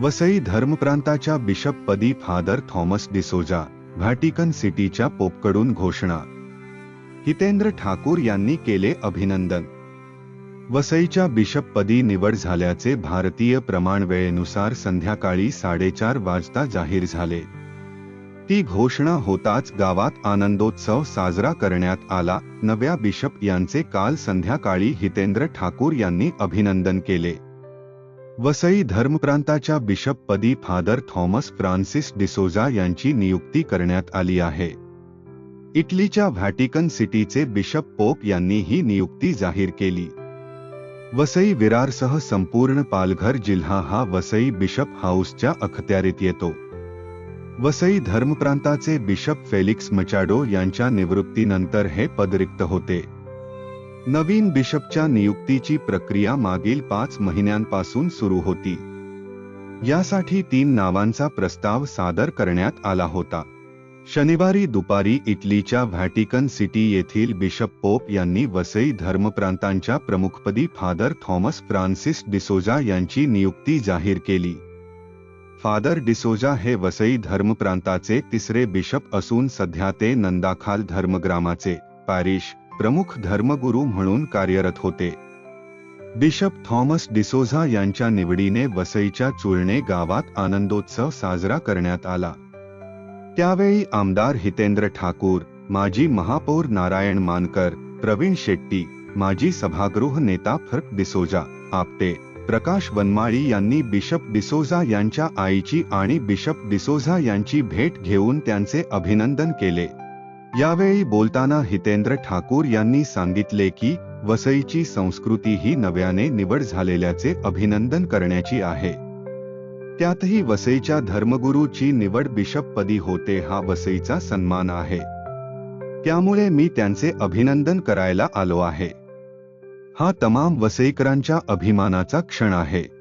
वसई धर्मप्रांताच्या बिशपपदी father Thomas D'Souza Vatican सिटीच्या पोपकडून घोषणा. हितेंद्र ठाकूर यांनी केले अभिनंदन. वसईच्या बिशपपदी निवड झाल्याचे भारतीय प्रमाण वेळेनुसार संध्याकाळी साडेचार वाजता जाहीर झाले. ती घोषणा होताच गावात आनंदोत्सव साजरा करण्यात आला नव्या बिशप यांचे काल संध्याकाळी हितेंद्र ठाकूर यांनी अभिनंदन केले. वसई धर्मप्रांताच्या बिशपपदी फादर थॉमस फ्रान्सिस डिसोजा यांची नियुक्ती करण्यात आली आहे. इटलीच्या व्हॅटिकन सिटीचे बिशप पोप यांनी ही नियुक्ती जाहीर केली. वसई विरारसह संपूर्ण पालघर जिल्हा हा वसई बिशप हाऊसच्या अखत्यारीत येतो. वसई धर्मप्रांताचे बिशप फेलिक्स मचाडो यांच्या निवृत्तीनंतर हे पद रिक्त होते. नवीन बिशपच्या नियुक्तीची प्रक्रिया मागील पाच महिन्यांपासून सुरू होती. यासाठी तीन नावांचा प्रस्ताव सादर करण्यात आला होता. शनिवारी दुपारी इटलीच्या व्हॅटिकन सिटी येथील बिशप पोप यांनी वसई धर्मप्रांतांच्या प्रमुखपदी फादर थॉमस फ्रान्सिस डिसोजा यांची नियुक्ती जाहीर केली. फादर डिसोजा हे वसई धर्मप्रांताचे तिसरे बिशप असून सध्या ते नंदाखाल धर्मग्रामाचे पॅरिश प्रमुख धर्मगुरू म्हणून कार्यरत होते. बिशप थॉमस डिसोझा यांच्या निवडीने वसईच्या चुळणे गावात आनंदोत्सव साजरा करण्यात आला. त्यावेळी आमदार हितेंद्र ठाकूर माजी महापौर नारायण मानकर प्रवीण शेट्टी माजी सभागृह नेता फर्क डिसोजा आपटे प्रकाश वनमाळी यांनी बिशप डिसोझा यांच्या आईची आणि बिशप डिसोझा यांची भेट घेऊन त्यांचे अभिनंदन केले. यावेळी बोलताना हितेंद्र ठाकूर यांनी सांगितले की वसईची संस्कृती ही नव्याने निवड झालेल्याचे अभिनंदन करण्याची आहे. त्यातही वसईच्या धर्मगुरूची निवड बिशपपदी होते हा वसईचा सन्मान आहे. त्यामुळे मी त्यांचे अभिनंदन करायला आलो आहे. हा तमाम वसईकरांच्या अभिमानाचा क्षण आहे.